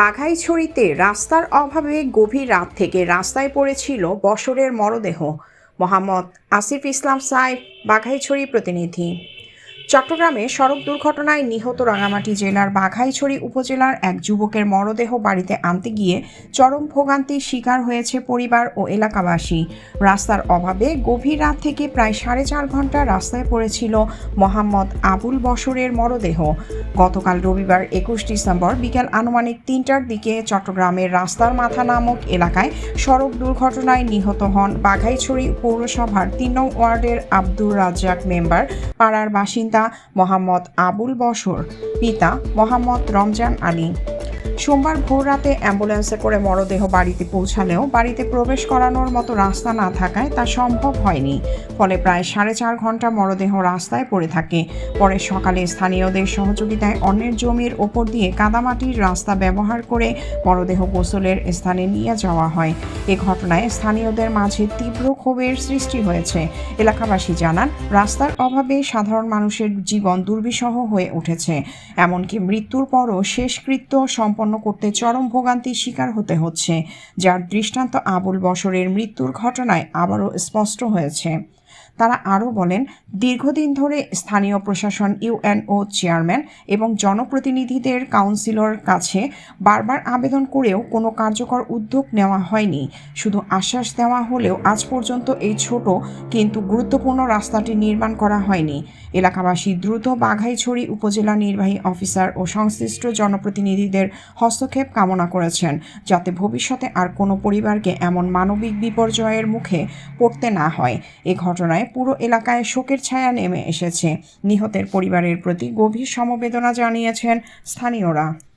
বাঘাইছড়িতে রাস্তার অভাবে গভীর রাত থেকে রাস্তায় পড়েছিল বসরের মরদেহ। মোহাম্মদ আসিফ ইসলাম সাহেব বাঘাইছড়ি প্রতিনিধি। চট্টগ্রামে সড়ক দুর্ঘটনায় নিহত রাঙামাটি জেলার বাঘাইছড়ি উপজেলার এক যুবকের মরদেহ বাড়িতে আনতে গিয়ে চরম ভোগান্তির শিকার হয়েছে পরিবার ও এলাকাবাসী। রাস্তার অভাবে গভীর রাত থেকে প্রায় সাড়ে চার ঘণ্টা রাস্তায় পড়েছিল মোহাম্মদ আবুল বসরের মরদেহ। গতকাল রবিবার একুশ ডিসেম্বর বিকেল আনুমানিক তিনটার দিকে চট্টগ্রামের রাস্তার মাথা নামক এলাকায় সড়ক দুর্ঘটনায় নিহত হন বাঘাইছড়ি পৌরসভার তিন নং ওয়ার্ডের আব্দুর রাজ্জাক মেম্বার। পাড়ার বাসিন্দা মোহাম্মদ আবুল বসর পিতা মোহাম্মদ রমজান আলী। সোমবার ভোর রাতে অ্যাম্বুলেন্সে করে মরদেহ বাড়িতে পৌঁছালেও বাড়িতে প্রবেশ করানোর মতো রাস্তা না থাকায় তা সম্ভব হয়নি। ফলে প্রায় সাড়ে চার ঘণ্টা মরদেহ রাস্তায় পড়ে থাকে। পরে সকালে স্থানীয়দের সহযোগিতায় অন্যের জমির ওপর দিয়ে কাদামাটির রাস্তা ব্যবহার করে মরদেহ গোসলের স্থানে নিয়ে যাওয়া হয়। এ ঘটনায় স্থানীয়দের মাঝে তীব্র ক্ষোভের সৃষ্টি হয়েছে। এলাকাবাসী জানান, রাস্তার অভাবে সাধারণ মানুষের জীবন দুর্বিষহ হয়ে উঠেছে। এমনকি মৃত্যুর পরও শেষকৃত্য সম্পন্ন করতে চরম ভোগান্তির শিকার হতে হচ্ছে, যার দৃষ্টান্ত আবুল বসরের মৃত্যুর ঘটনায় আবারও স্পষ্ট হয়েছে। তারা আরও বলেন, দীর্ঘদিন ধরে স্থানীয় প্রশাসন ইউএনও চেয়ারম্যান এবং জনপ্রতিনিধিদের কাউন্সিলর কাছে বারবার আবেদন করেও কোনো কার্যকর উদ্যোগ নেওয়া হয়নি। শুধু আশ্বাস দেওয়া হলেও আজ পর্যন্ত এই ছোট কিন্তু গুরুত্বপূর্ণ রাস্তাটি নির্মাণ করা হয়নি। এলাকাবাসী দ্রুত বাঘাইছড়ি উপজেলা নির্বাহী অফিসার ও সংশ্লিষ্ট জনপ্রতিনিধিদের হস্তক্ষেপ কামনা করেছেন, যাতে ভবিষ্যতে আর কোনো পরিবারকে এমন মানবিক বিপর্যয়ের মুখে পড়তে না হয়। এ ঘটনায় পুরো এলাকায় শোকের ছায়া নেমে এসেছে। নিহতের পরিবারের প্রতি গভীর সমবেদনা জানিয়েছেন স্থানীয়রা।